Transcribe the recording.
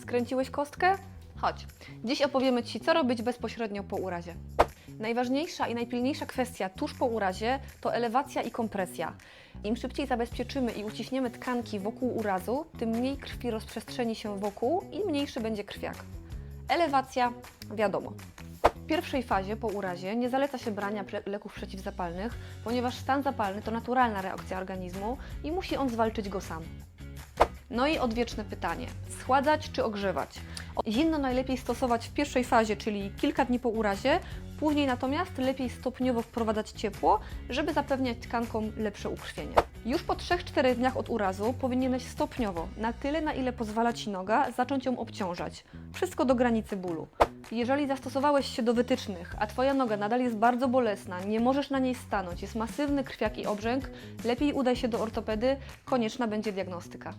Skręciłeś kostkę? Chodź. Dziś opowiemy Ci, co robić bezpośrednio po urazie. Najważniejsza i najpilniejsza kwestia tuż po urazie to elewacja i kompresja. Im szybciej zabezpieczymy i uciśniemy tkanki wokół urazu, tym mniej krwi rozprzestrzeni się wokół i mniejszy będzie krwiak. Elewacja, wiadomo. W pierwszej fazie po urazie nie zaleca się brania leków przeciwzapalnych, ponieważ stan zapalny to naturalna reakcja organizmu i musi on zwalczyć go sam. No i odwieczne pytanie: schładzać czy ogrzewać? Zimno najlepiej stosować w pierwszej fazie, czyli kilka dni po urazie, później natomiast lepiej stopniowo wprowadzać ciepło, żeby zapewniać tkankom lepsze ukrwienie. Już po 3-4 dniach od urazu powinieneś stopniowo, na tyle na ile pozwala Ci noga, zacząć ją obciążać. Wszystko do granicy bólu. Jeżeli zastosowałeś się do wytycznych, a Twoja noga nadal jest bardzo bolesna, nie możesz na niej stanąć, jest masywny krwiak i obrzęk, lepiej udaj się do ortopedy, konieczna będzie diagnostyka.